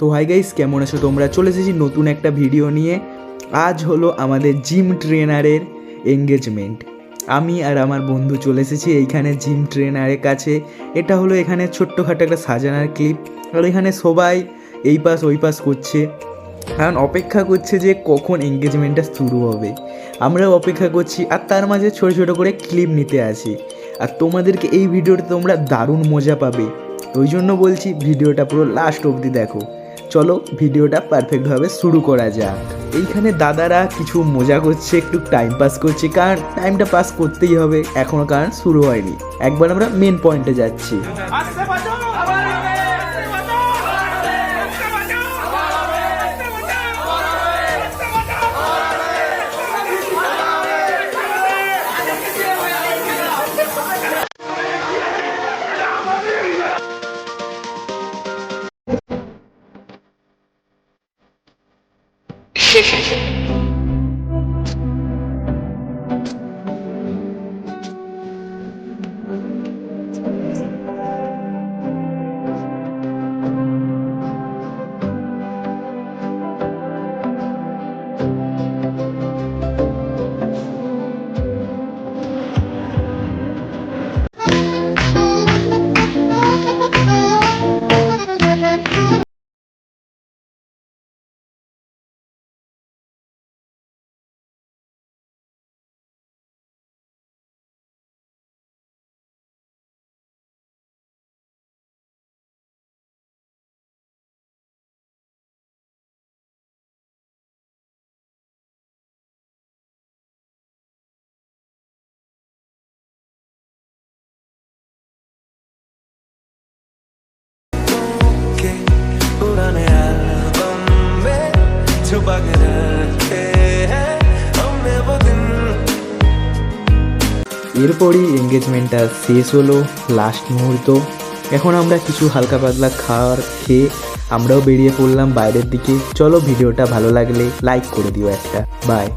তো hi guys, কেমন আছো তোমরা? চলে এসেছি নতুন একটা ভিডিও নিয়ে। আজ হলো আমাদের জিম ট্রেনারের এঙ্গেজমেন্ট আমি আর আমার বন্ধু চলে এসেছি এইখানে জিম ট্রেনারের কাছে। এটা হলো এখানে ছোট্টখাটো একটা সাজানার ক্লিপ আর এখানে সবাই এই পাস ওই পাস করছে। কারণ অপেক্ষা করছে যে কখন এঙ্গেজমেন্টটা শুরু হবে। আমরাও অপেক্ষা করছি আর তার মাঝে ছোটো ছোটো করে ক্লিপ নিতে আসি। আর তোমাদেরকে এই ভিডিওটা তোমরা দারুণ মজা পাবে। ওই জন্য বলছি ভিডিওটা পুরো লাস্ট অবধি দেখো। চলো ভিডিওটা পারফেক্টভাবে শুরু করা যাক। এইখানে দাদারা কিছু মজা করছে, একটু টাইম পাস করছে, কারণ টাইমটা পাস করতেই হবে এখনও কারণ শুরু হয়নি। একবার আমরা মেন পয়েন্টে যাচ্ছি। के छुपा के रखे हैं हमने वो दिन এরপরই এঙ্গেজমেন্টটা শেষ হলো লাস্ট মুহূর্ত এখন আমরা কিছু হালকা পাতলা খাওয়ার খেয়ে আমরাও বেরিয়ে পড়লাম বাইরের দিকে চলো ভিডিওটা ভালো লাগলে লাইক করে দিও একটা বাই